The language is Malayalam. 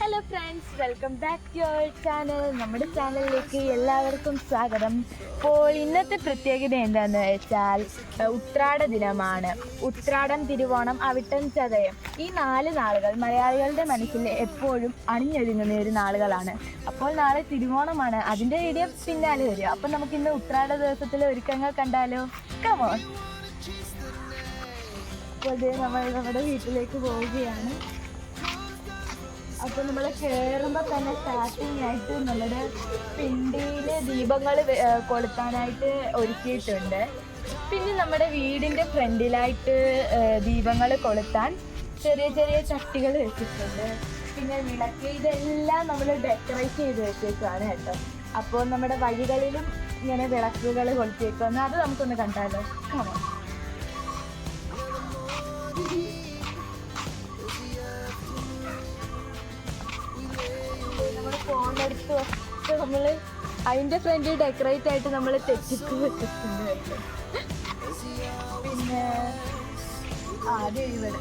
Hello friends welcome back to our channel നമ്മുടെ ചാനലിലേക്ക് എല്ലാവർക്കും സ്വാഗതം. അപ്പോൾ ഇന്നത്തെ പ്രത്യേകത എന്താണെന്ന് വെച്ചാൽ ഉത്രാട ദിനമാണ്. ഉത്രാടം തിരുവോണം അവിട്ടം ചതയം. ഈ നാല് നാളുകൾ മലയാളികളുടെ മനസ്സിൽ എപ്പോഴും അണിഞ്ഞൊരുങ്ങുന്ന ഒരു നാളുകളാണ്. അപ്പോൾ നാളെ തിരുവോണമാണ്. അതിന്റെ വീഡിയോ പിന്നാലെ വരും അപ്പം നമുക്ക് ഇന്ന് ഉത്രാട ദിവസത്തിലെ ഒരുക്കങ്ങൾ കണ്ടാലോ? കമോൺ അപ്പോൾ നമ്മൾ നമ്മുടെ വീട്ടിലേക്ക് പോവുകയാണ്. അപ്പോൾ നമ്മൾ കയറുമ്പോൾ തന്നെ സ്റ്റാർട്ടിങ് ആയിട്ട് നമ്മുടെ പിണ്ടിയിൽ ദീപങ്ങൾ കൊളുത്താനായിട്ട് ഒരുക്കിയിട്ടുണ്ട്. പിന്നെ നമ്മുടെ വീടിന്റെ ഫ്രണ്ടിലായിട്ട് ദീപങ്ങൾ കൊളുത്താൻ ചെറിയ ചെറിയ ചട്ടികൾ വെച്ചിട്ടുണ്ട്. പിന്നെ വിളക്ക് ഇതെല്ലാം നമ്മൾ ഡെക്കറേറ്റ് ചെയ്ത് വെച്ചേക്കാണ് കേട്ടോ. അപ്പോൾ നമ്മുടെ വഴികളിലും ഇങ്ങനെ വിളക്കുകൾ കൊളുത്തിയേക്കുന്നു അത് നമുക്കൊന്ന് കണ്ടാലോ? കാണാം വെച്ച് നമ്മൾ ഫ്രണ്ടിൽ ഡെക്കറേറ്റ് ആയിട്ട് നമ്മൾ തെറ്റിച്ചു വെച്ചിട്ടുണ്ട്. പിന്നെ ആദ്യം ഇവിടെ